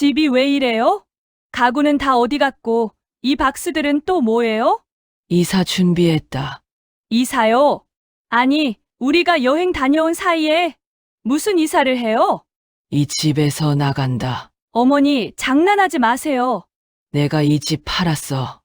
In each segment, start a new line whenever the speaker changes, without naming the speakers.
집이 왜 이래요? 가구는 다 어디 갔고, 이 박스들은 또 뭐예요?
이사 준비했다.
이사요? 아니, 우리가 여행 다녀온 사이에 무슨 이사를 해요?
이 집에서 나간다.
어머니, 장난하지 마세요.
내가 이 집 팔았어.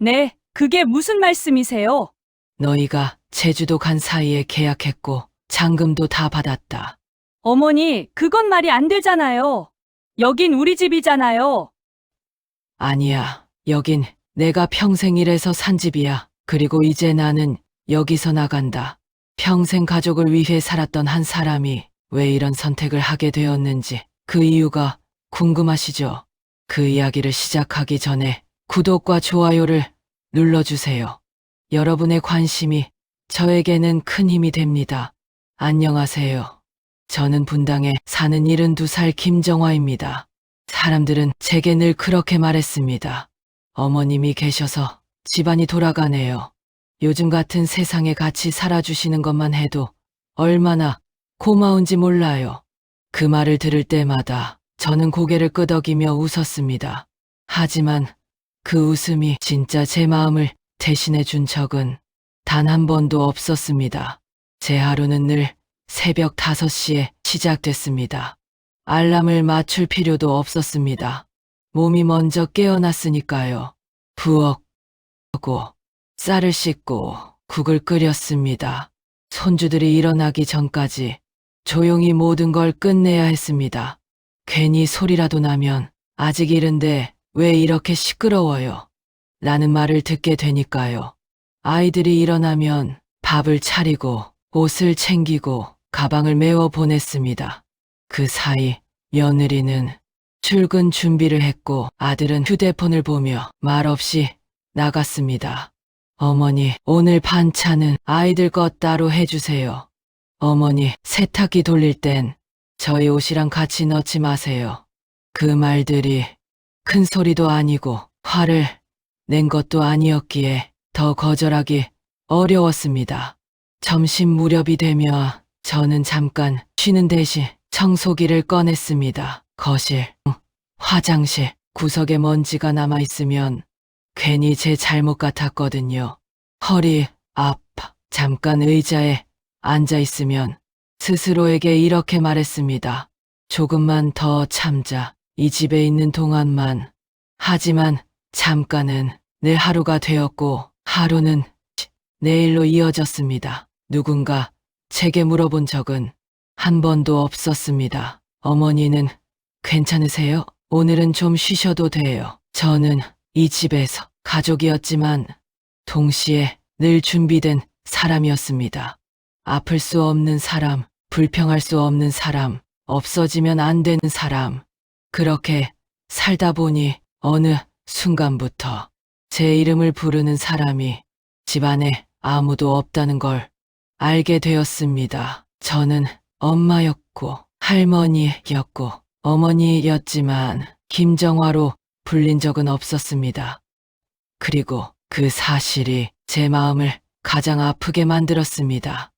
네, 그게 무슨 말씀이세요?
너희가 제주도 간 사이에 계약했고 잔금도 다 받았다.
어머니, 그건 말이 안 되잖아요. 여긴 우리 집이잖아요.
아니야. 여긴 내가 평생 일해서 산 집이야. 그리고 이제 나는 여기서 나간다. 평생 가족을 위해 살았던 한 사람이 왜 이런 선택을 하게 되었는지 그 이유가 궁금하시죠? 그 이야기를 시작하기 전에 구독과 좋아요를 눌러주세요. 여러분의 관심이 저에게는 큰 힘이 됩니다. 안녕하세요. 저는 분당에 사는 72살 김정화입니다. 사람들은 제게 늘 그렇게 말했습니다. 어머님이 계셔서 집안이 돌아가네요. 요즘 같은 세상에 같이 살아주시는 것만 해도 얼마나 고마운지 몰라요. 그 말을 들을 때마다 저는 고개를 끄덕이며 웃었습니다. 하지만 그 웃음이 진짜 제 마음을 대신해 준 적은 단 한 번도 없었습니다. 제 하루는 늘 새벽 5시에 시작됐습니다. 알람을 맞출 필요도 없었습니다. 몸이 먼저 깨어났으니까요. 부엌 하고 쌀을 씻고 국을 끓였습니다. 손주들이 일어나기 전까지 조용히 모든 걸 끝내야 했습니다. 괜히 소리라도 나면 아직 이른데 왜 이렇게 시끄러워요? 라는 말을 듣게 되니까요. 아이들이 일어나면 밥을 차리고 옷을 챙기고 가방을 메워 보냈습니다. 그 사이 며느리는 출근 준비를 했고 아들은 휴대폰을 보며 말없이 나갔습니다. 어머니, 오늘 반찬은 아이들 것 따로 해주세요. 어머니, 세탁기 돌릴 땐 저희 옷이랑 같이 넣지 마세요. 그 말들이 큰 소리도 아니고 화를 낸 것도 아니었기에 더 거절하기 어려웠습니다. 점심 무렵이 되며 저는 잠깐 쉬는 대신 청소기를 꺼냈습니다. 거실, 화장실, 구석에 먼지가 남아 있으면 괜히 제 잘못 같았거든요. 허리, 아파. 잠깐 의자에 앉아 있으면 스스로에게 이렇게 말했습니다. 조금만 더 참자. 이 집에 있는 동안만. 하지만 잠깐은 내 하루가 되었고 하루는 내일로 이어졌습니다. 누군가 제게 물어본 적은 한 번도 없었습니다. 어머니는 괜찮으세요? 오늘은 좀 쉬셔도 돼요. 저는 이 집에서 가족이었지만 동시에 늘 준비된 사람이었습니다. 아플 수 없는 사람, 불평할 수 없는 사람, 없어지면 안 되는 사람. 그렇게 살다 보니 어느 순간부터 제 이름을 부르는 사람이 집안에 아무도 없다는 걸 알게 되었습니다. 저는 엄마였고 할머니였고 어머니였지만 김정화로 불린 적은 없었습니다. 그리고 그 사실이 제 마음을 가장 아프게 만들었습니다.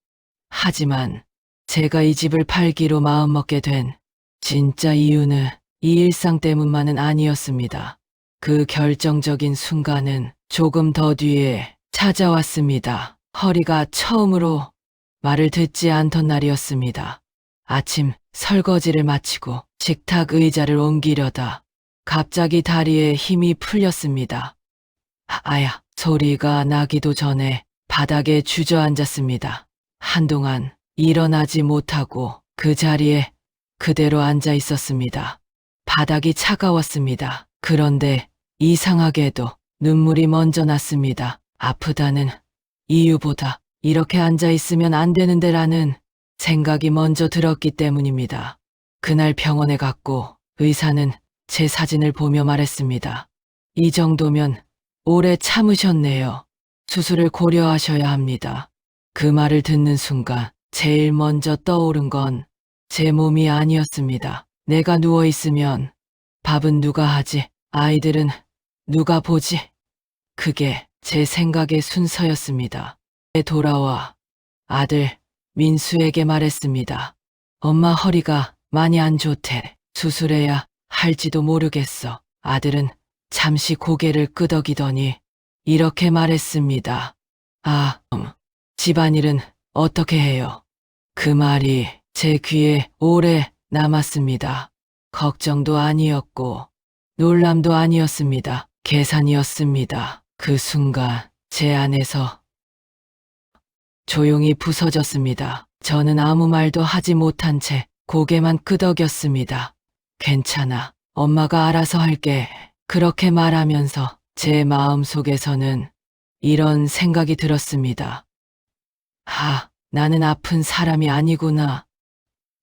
하지만 제가 이 집을 팔기로 마음먹게 된 진짜 이유는 이 일상 때문만은 아니었습니다. 그 결정적인 순간은 조금 더 뒤에 찾아왔습니다. 허리가 처음으로 말을 듣지 않던 날이었습니다. 아침 설거지를 마치고 식탁 의자를 옮기려다 갑자기 다리에 힘이 풀렸습니다. 아야, 소리가 나기도 전에 바닥에 주저앉았습니다. 한동안 일어나지 못하고 그 자리에 그대로 앉아 있었습니다. 바닥이 차가웠습니다. 그런데 이상하게도 눈물이 먼저 났습니다. 아프다는 이유보다 이렇게 앉아 있으면 안 되는데라는 생각이 먼저 들었기 때문입니다. 그날 병원에 갔고 의사는 제 사진을 보며 말했습니다. 이 정도면 오래 참으셨네요. 수술을 고려하셔야 합니다. 그 말을 듣는 순간 제일 먼저 떠오른 건 제 몸이 아니었습니다. 내가 누워 있으면 밥은 누가 하지? 아이들은 누가 보지? 그게 제 생각의 순서였습니다. 돌아와 아들 민수에게 말했습니다. 엄마 허리가 많이 안 좋대. 수술해야 할지도 모르겠어. 아들은 잠시 고개를 끄덕이더니 이렇게 말했습니다. 아, 음, 집안일은 어떻게 해요? 그 말이 제 귀에 오래 남았습니다. 걱정도 아니었고, 놀람도 아니었습니다. 계산이었습니다. 그 순간 제 안에서 조용히 부서졌습니다. 저는 아무 말도 하지 못한 채 고개만 끄덕였습니다. 괜찮아. 엄마가 알아서 할게. 그렇게 말하면서 제 마음 속에서는 이런 생각이 들었습니다. 하, 나는 아픈 사람이 아니구나.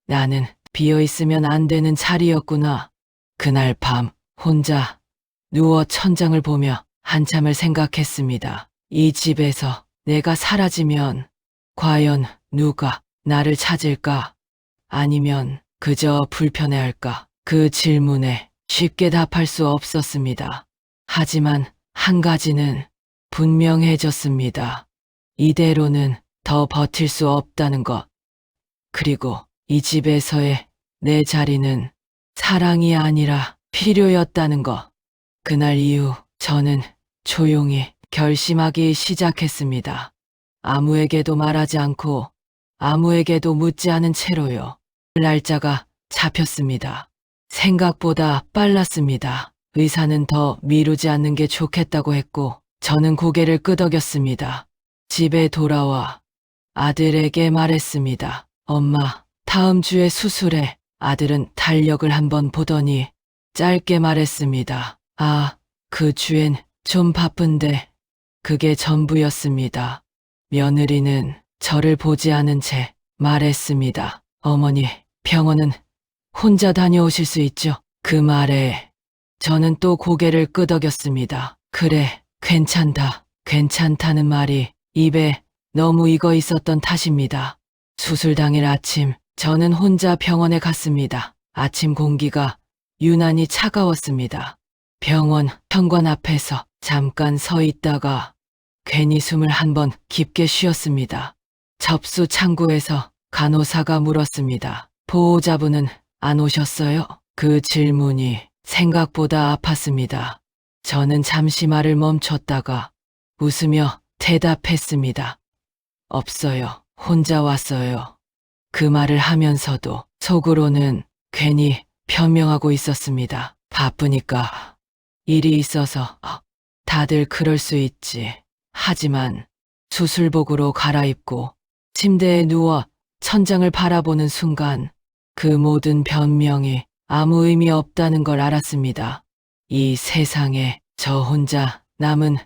나는 비어 있으면 안 되는 자리였구나. 그날 밤 혼자 누워 천장을 보며 한참을 생각했습니다. 이 집에서 내가 사라지면 과연 누가 나를 찾을까? 아니면 그저 불편해할까? 그 질문에 쉽게 답할 수 없었습니다. 하지만 한 가지는 분명해졌습니다. 이대로는 더 버틸 수 없다는 것. 그리고 이 집에서의 내 자리는 사랑이 아니라 필요였다는 것. 그날 이후 저는 조용히 결심하기 시작했습니다. 아무에게도 말하지 않고 아무에게도 묻지 않은 채로요. 날짜가 잡혔습니다. 생각보다 빨랐습니다. 의사는 더 미루지 않는 게 좋겠다고 했고 저는 고개를 끄덕였습니다. 집에 돌아와 아들에게 말했습니다. 엄마, 다음 주에 수술해. 아들은 달력을 한번 보더니 짧게 말했습니다. 아, 그 주엔 좀 바쁜데 그게 전부였습니다. 며느리는 저를 보지 않은 채 말했습니다. 어머니, 병원은 혼자 다녀오실 수 있죠? 그 말에 저는 또 고개를 끄덕였습니다. 그래, 괜찮다. 괜찮다는 말이 입에 너무 익어 있었던 탓입니다. 수술 당일 아침, 저는 혼자 병원에 갔습니다. 아침 공기가 유난히 차가웠습니다. 병원 현관 앞에서 잠깐 서 있다가 괜히 숨을 한 번 깊게 쉬었습니다. 접수 창구에서 간호사가 물었습니다. 보호자분은 안 오셨어요? 그 질문이 생각보다 아팠습니다. 저는 잠시 말을 멈췄다가 웃으며 대답했습니다. 없어요. 혼자 왔어요. 그 말을 하면서도 속으로는 괜히 변명하고 있었습니다. 바쁘니까 일이 있어서 어, 다들 그럴 수 있지. 하지만 수술복으로 갈아입고 침대에 누워 천장을 바라보는 순간 그 모든 변명이 아무 의미 없다는 걸 알았습니다. 이 세상에 저 혼자 남은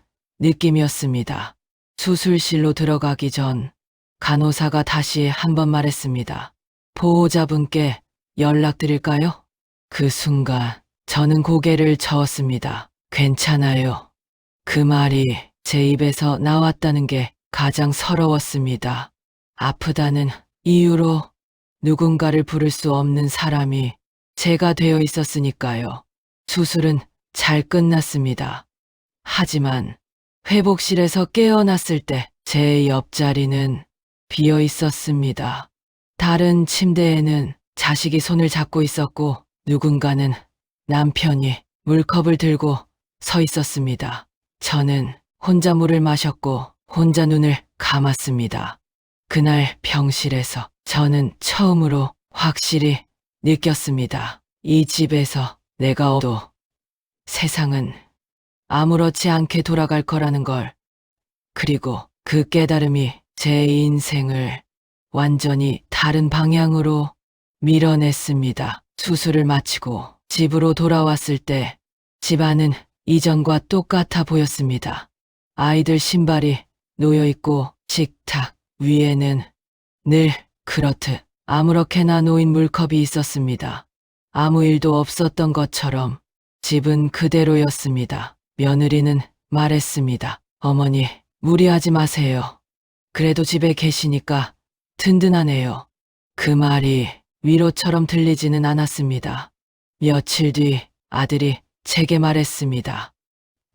느낌이었습니다. 수술실로 들어가기 전 간호사가 다시 한 번 말했습니다. 보호자분께 연락드릴까요? 그 순간 저는 고개를 저었습니다. 괜찮아요. 그 말이 제 입에서 나왔다는 게 가장 서러웠습니다. 아프다는 이유로 누군가를 부를 수 없는 사람이 제가 되어 있었으니까요. 수술은 잘 끝났습니다. 하지만 회복실에서 깨어났을 때 제 옆자리는 비어 있었습니다. 다른 침대에는 자식이 손을 잡고 있었고 누군가는 남편이 물컵을 들고 서 있었습니다. 저는 혼자 물을 마셨고 혼자 눈을 감았습니다. 그날 병실에서 저는 처음으로 확실히 느꼈습니다. 이 집에서 내가 없도 세상은 아무렇지 않게 돌아갈 거라는 걸. 그리고 그 깨달음이 제 인생을 완전히 다른 방향으로 밀어냈습니다. 수술을 마치고 집으로 돌아왔을 때 집안은 이전과 똑같아 보였습니다. 아이들 신발이 놓여 있고 식탁 위에는 늘 그렇듯 아무렇게나 놓인 물컵이 있었습니다. 아무 일도 없었던 것처럼 집은 그대로였습니다. 며느리는 말했습니다. 어머니, 무리하지 마세요. 그래도 집에 계시니까 든든하네요. 그 말이 위로처럼 들리지는 않았습니다. 며칠 뒤 아들이 제게 말했습니다.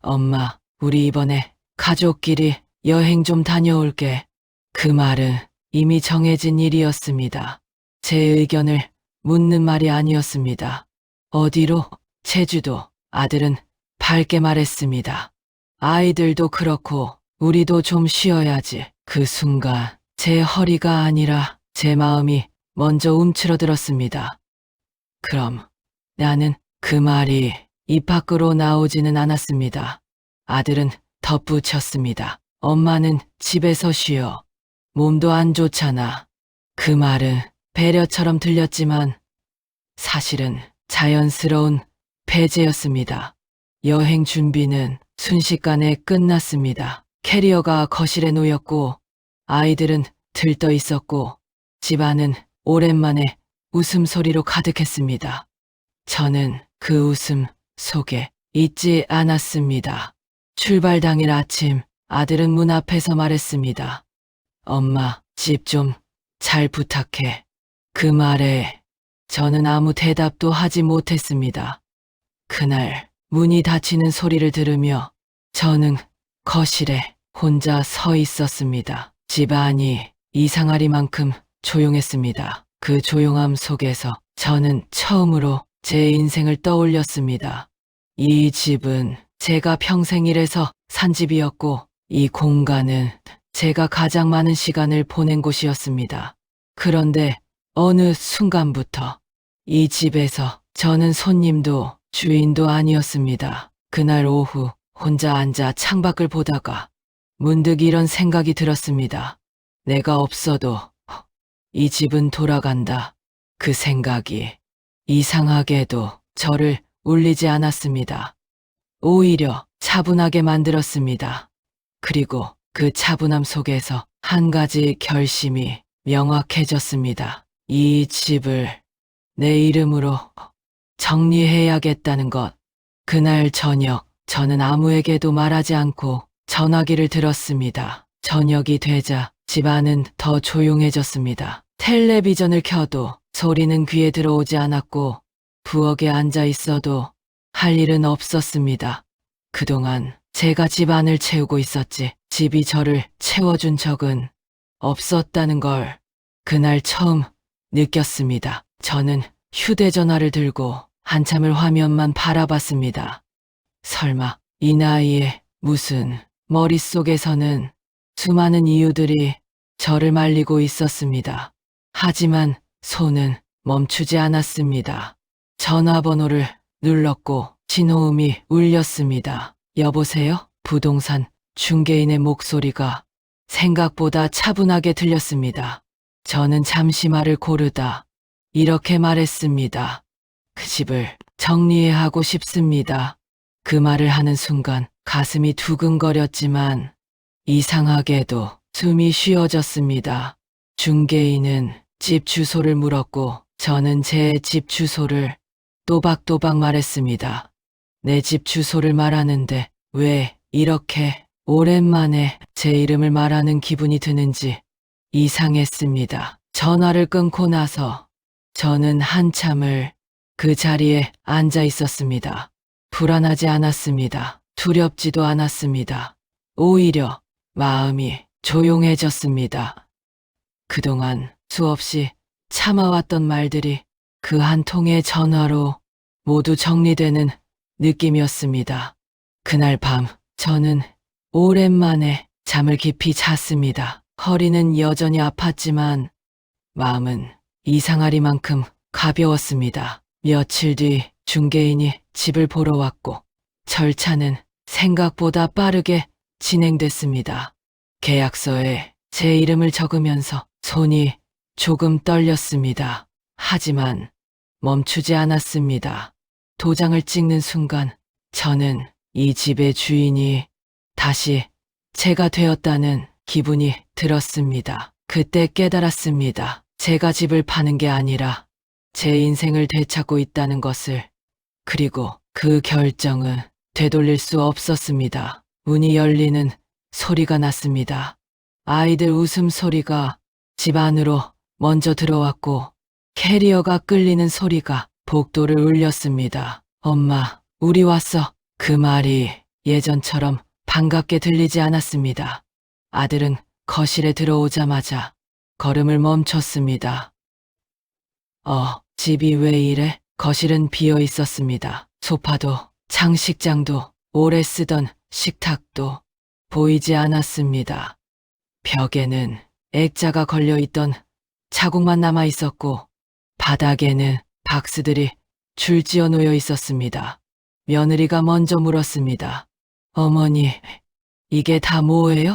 엄마, 우리 이번에 가족끼리 여행 좀 다녀올게. 그 말은 이미 정해진 일이었습니다. 제 의견을 묻는 말이 아니었습니다. 어디로? 제주도. 아들은 밝게 말했습니다. 아이들도 그렇고 우리도 좀 쉬어야지. 그 순간 제 허리가 아니라 제 마음이 먼저 움츠러들었습니다. 그럼 나는 그 말이 입 밖으로 나오지는 않았습니다. 아들은 덧붙였습니다. 엄마는 집에서 쉬어. 몸도 안 좋잖아. 그 말은 배려처럼 들렸지만 사실은 자연스러운 배제였습니다. 여행 준비는 순식간에 끝났습니다. 캐리어가 거실에 놓였고 아이들은 들떠 있었고 집안은 오랜만에 웃음소리로 가득했습니다. 저는 그 웃음 속에 있지 않았습니다. 출발 당일 아침 아들은 문 앞에서 말했습니다. 엄마, 집 좀 잘 부탁해. 그 말에 저는 아무 대답도 하지 못했습니다. 그날 문이 닫히는 소리를 들으며 저는 거실에 혼자 서 있었습니다. 집안이 이상하리만큼 조용했습니다. 그 조용함 속에서 저는 처음으로 제 인생을 떠올렸습니다. 이 집은 제가 평생 일해서 산 집이었고 이 공간은 제가 가장 많은 시간을 보낸 곳이었습니다. 그런데 어느 순간부터 이 집에서 저는 손님도 주인도 아니었습니다. 그날 오후 혼자 앉아 창밖을 보다가 문득 이런 생각이 들었습니다. 내가 없어도 이 집은 돌아간다. 그 생각이 이상하게도 저를 울리지 않았습니다. 오히려 차분하게 만들었습니다. 그리고 그 차분함 속에서 한 가지 결심이 명확해졌습니다. 이 집을 내 이름으로 정리해야겠다는 것. 그날 저녁 저는 아무에게도 말하지 않고 전화기를 들었습니다. 저녁이 되자 집안은 더 조용해졌습니다. 텔레비전을 켜도 소리는 귀에 들어오지 않았고 부엌에 앉아 있어도 할 일은 없었습니다. 그동안 제가 집안을 채우고 있었지 집이 저를 채워준 적은 없었다는 걸 그날 처음 느꼈습니다. 저는 휴대전화를 들고 한참을 화면만 바라봤습니다. 설마 이 나이에 무슨 머릿속에서는 수많은 이유들이 저를 말리고 있었습니다. 하지만 손은 멈추지 않았습니다. 전화번호를 눌렀고 신호음이 울렸습니다. 여보세요? 부동산 중개인의 목소리가 생각보다 차분하게 들렸습니다. 저는 잠시 말을 고르다 이렇게 말했습니다. 그 집을 정리해야 하고 싶습니다. 그 말을 하는 순간 가슴이 두근거렸지만 이상하게도 숨이 쉬어졌습니다. 중개인은 집 주소를 물었고 저는 제 집 주소를 또박또박 말했습니다. 내 집 주소를 말하는데 왜 이렇게 오랜만에 제 이름을 말하는 기분이 드는지 이상했습니다. 전화를 끊고 나서 저는 한참을 그 자리에 앉아 있었습니다. 불안하지 않았습니다. 두렵지도 않았습니다. 오히려 마음이 조용해졌습니다. 그동안 수없이 참아왔던 말들이 그 한 통의 전화로 모두 정리되는 느낌이었습니다. 그날 밤 저는 오랜만에 잠을 깊이 잤습니다. 허리는 여전히 아팠지만 마음은 이상하리만큼 가벼웠습니다. 며칠 뒤 중개인이 집을 보러 왔고 절차는 생각보다 빠르게 진행됐습니다. 계약서에 제 이름을 적으면서 손이 조금 떨렸습니다. 하지만 멈추지 않았습니다. 도장을 찍는 순간 저는 이 집의 주인이 다시 제가 되었다는 기분이 들었습니다. 그때 깨달았습니다. 제가 집을 파는 게 아니라 제 인생을 되찾고 있다는 것을. 그리고 그 결정은 되돌릴 수 없었습니다. 문이 열리는 소리가 났습니다. 아이들 웃음소리가 집 안으로 먼저 들어왔고 캐리어가 끌리는 소리가 복도를 울렸습니다. 엄마, 우리 왔어. 그 말이 예전처럼 반갑게 들리지 않았습니다. 아들은 거실에 들어오자마자 걸음을 멈췄습니다. 어, 집이 왜 이래? 거실은 비어 있었습니다. 소파도 장식장도 오래 쓰던 식탁도 보이지 않았습니다. 벽에는 액자가 걸려 있던 자국만 남아 있었고 바닥에는 박스들이 줄지어 놓여 있었습니다. 며느리가 먼저 물었습니다. 어머니, 이게 다 뭐예요?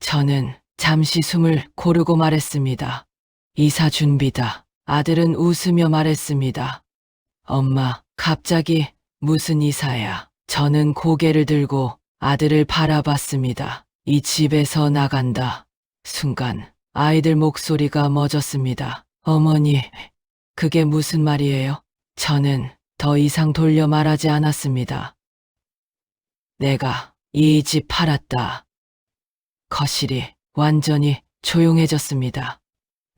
저는 잠시 숨을 고르고 말했습니다. 이사 준비다. 아들은 웃으며 말했습니다. 엄마, 갑자기 무슨 이사야? 저는 고개를 들고 아들을 바라봤습니다. 이 집에서 나간다. 순간 아이들 목소리가 멎었습니다. 어머니, 그게 무슨 말이에요? 저는 더 이상 돌려 말하지 않았습니다. 내가 이 집 팔았다. 거실이 완전히 조용해졌습니다.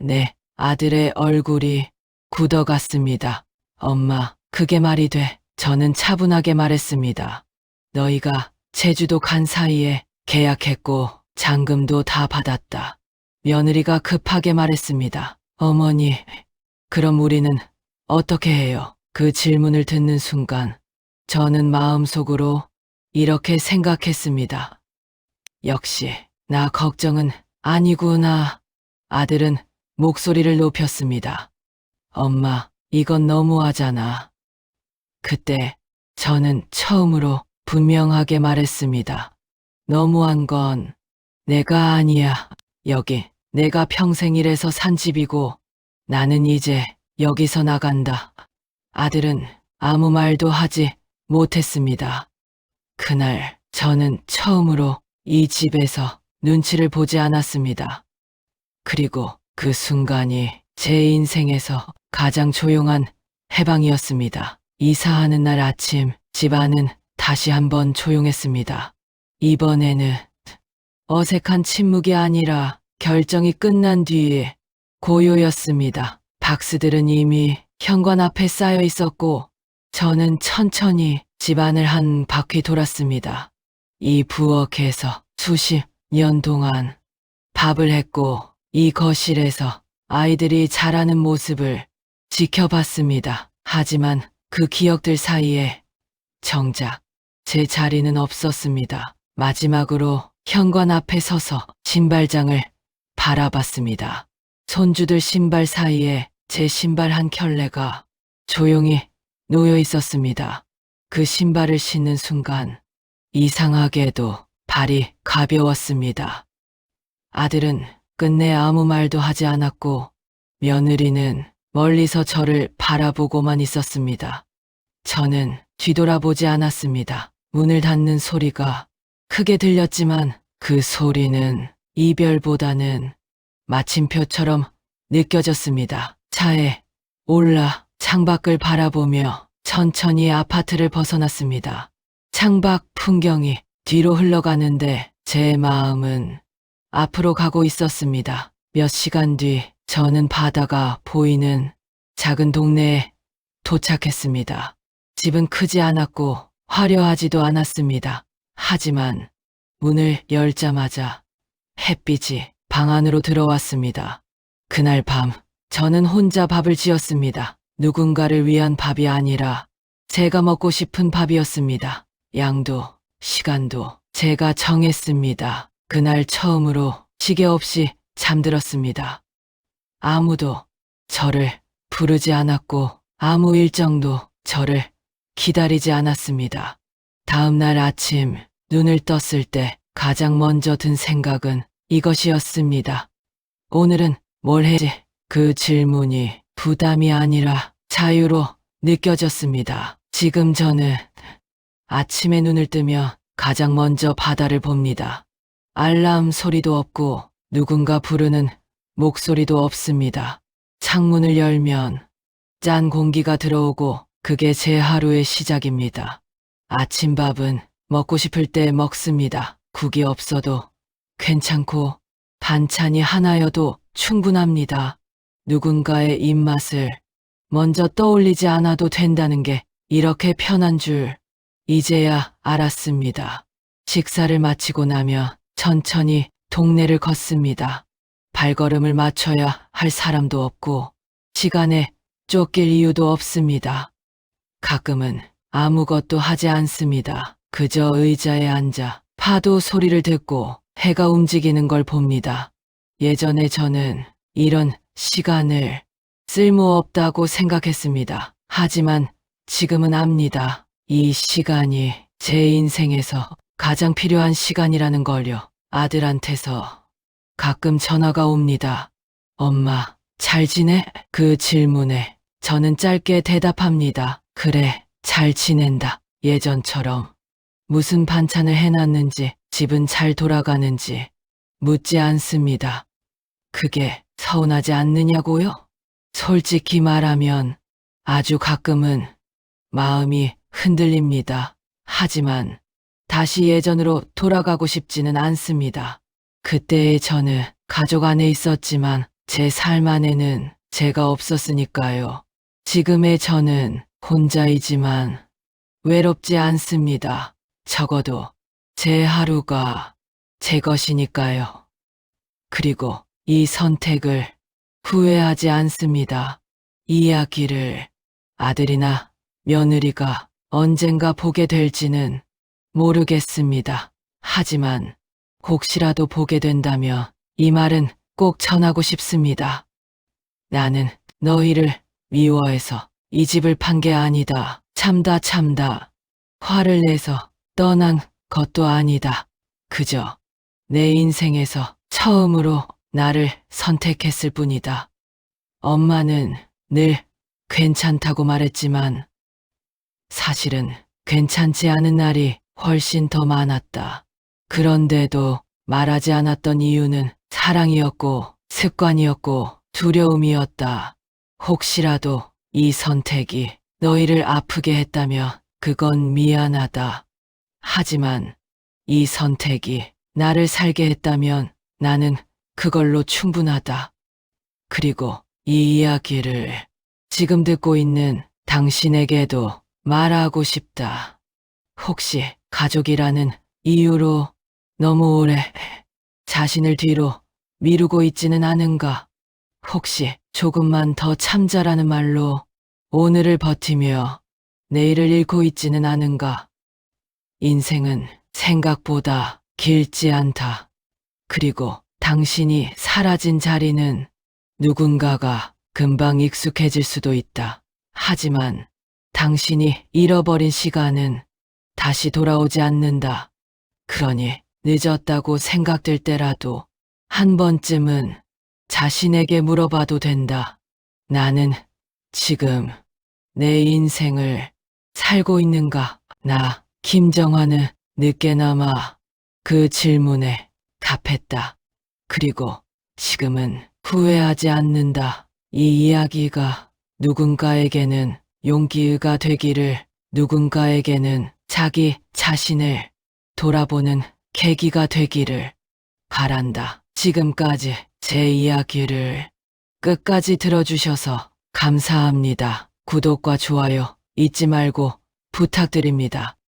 내 아들의 얼굴이 굳어갔습니다. 엄마, 그게 말이 돼. 저는 차분하게 말했습니다. 너희가 제주도 간 사이에 계약했고 잔금도 다 받았다. 며느리가 급하게 말했습니다. 어머니, 그럼 우리는 어떻게 해요? 그 질문을 듣는 순간 저는 마음속으로 이렇게 생각했습니다. 역시 나 걱정은 아니구나. 아들은 목소리를 높였습니다. 엄마, 이건 너무하잖아. 그때 저는 처음으로 분명하게 말했습니다. 너무한 건 내가 아니야. 여기 내가 평생 일해서 산 집이고 나는 이제 여기서 나간다. 아들은 아무 말도 하지 못했습니다. 그날 저는 처음으로 이 집에서 눈치를 보지 않았습니다. 그리고 그 순간이 제 인생에서 가장 조용한 해방이었습니다. 이사하는 날 아침 집안은 다시 한번 조용했습니다. 이번에는 어색한 침묵이 아니라 결정이 끝난 뒤에 고요였습니다. 박스들은 이미 현관 앞에 쌓여 있었고 저는 천천히 집안을 한 바퀴 돌았습니다. 이 부엌에서 수십 년 동안 밥을 했고 이 거실에서 아이들이 자라는 모습을 지켜봤습니다. 하지만 그 기억들 사이에 정작 제 자리는 없었습니다. 마지막으로 현관 앞에 서서 신발장을 바라봤습니다. 손주들 신발 사이에 제 신발 한 켤레가 조용히 놓여 있었습니다. 그 신발을 신는 순간 이상하게도 발이 가벼웠습니다. 아들은 끝내 아무 말도 하지 않았고 며느리는 멀리서 저를 바라보고만 있었습니다. 저는 뒤돌아보지 않았습니다. 문을 닫는 소리가 크게 들렸지만 그 소리는 이별보다는 마침표처럼 느껴졌습니다. 차에 올라 창밖을 바라보며 천천히 아파트를 벗어났습니다. 창밖 풍경이 뒤로 흘러가는데 제 마음은 앞으로 가고 있었습니다. 몇 시간 뒤 저는 바다가 보이는 작은 동네에 도착했습니다. 집은 크지 않았고 화려하지도 않았습니다. 하지만 문을 열자마자 햇빛이 방 안으로 들어왔습니다. 그날 밤 저는 혼자 밥을 지었습니다. 누군가를 위한 밥이 아니라 제가 먹고 싶은 밥이었습니다. 양도 시간도 제가 정했습니다. 그날 처음으로 시계 없이 잠들었습니다. 아무도 저를 부르지 않았고 아무 일정도 저를 기다리지 않았습니다. 다음 날 아침 눈을 떴을 때 가장 먼저 든 생각은 이것이었습니다. 오늘은 뭘 해지? 그 질문이 부담이 아니라 자유로 느껴졌습니다. 지금 저는 아침에 눈을 뜨며 가장 먼저 바다를 봅니다. 알람 소리도 없고 누군가 부르는 목소리도 없습니다. 창문을 열면 짠 공기가 들어오고 그게 제 하루의 시작입니다. 아침밥은 먹고 싶을 때 먹습니다. 국이 없어도 괜찮고 반찬이 하나여도 충분합니다. 누군가의 입맛을 먼저 떠올리지 않아도 된다는 게 이렇게 편한 줄 이제야 알았습니다. 식사를 마치고 나면 천천히 동네를 걷습니다. 발걸음을 맞춰야 할 사람도 없고 시간에 쫓길 이유도 없습니다. 가끔은 아무것도 하지 않습니다. 그저 의자에 앉아 파도 소리를 듣고 해가 움직이는 걸 봅니다. 예전에 저는 이런 시간을 쓸모없다고 생각했습니다. 하지만 지금은 압니다. 이 시간이 제 인생에서 가장 필요한 시간이라는 걸요. 아들한테서 가끔 전화가 옵니다. 엄마, 잘 지내? 그 질문에 저는 짧게 대답합니다. 그래, 잘 지낸다. 예전처럼. 무슨 반찬을 해놨는지, 집은 잘 돌아가는지 묻지 않습니다. 그게 서운하지 않느냐고요? 솔직히 말하면 아주 가끔은 마음이 흔들립니다. 하지만 다시 예전으로 돌아가고 싶지는 않습니다. 그때의 저는 가족 안에 있었지만 제 삶 안에는 제가 없었으니까요. 지금의 저는 혼자이지만 외롭지 않습니다. 적어도 제 하루가 제 것이니까요. 그리고 이 선택을 후회하지 않습니다. 이 이야기를 아들이나 며느리가 언젠가 보게 될지는 모르겠습니다. 하지만 혹시라도 보게 된다면 이 말은 꼭 전하고 싶습니다. 나는 너희를 미워해서 이 집을 판 게 아니다. 참다 참다. 화를 내서 떠난 것도 아니다. 그저 내 인생에서 처음으로 나를 선택했을 뿐이다. 엄마는 늘 괜찮다고 말했지만 사실은 괜찮지 않은 날이 훨씬 더 많았다. 그런데도 말하지 않았던 이유는 사랑이었고 습관이었고 두려움이었다. 혹시라도 이 선택이 너희를 아프게 했다면 그건 미안하다. 하지만 이 선택이 나를 살게 했다면 나는 그걸로 충분하다. 그리고 이 이야기를 지금 듣고 있는 당신에게도 말하고 싶다. 혹시 가족이라는 이유로 너무 오래 자신을 뒤로 미루고 있지는 않은가? 혹시 조금만 더 참자라는 말로 오늘을 버티며 내일을 잃고 있지는 않은가? 인생은 생각보다 길지 않다. 그리고 당신이 사라진 자리는 누군가가 금방 익숙해질 수도 있다. 하지만 당신이 잃어버린 시간은 다시 돌아오지 않는다. 그러니 늦었다고 생각될 때라도 한 번쯤은 자신에게 물어봐도 된다. 나는 지금 내 인생을 살고 있는가? 나, 김정환은 늦게나마 그 질문에 답했다. 그리고 지금은 후회하지 않는다. 이 이야기가 누군가에게는 용기가 되기를, 누군가에게는 자기 자신을 돌아보는 계기가 되기를 바란다. 지금까지 제 이야기를 끝까지 들어주셔서 감사합니다. 구독과 좋아요 잊지 말고 부탁드립니다.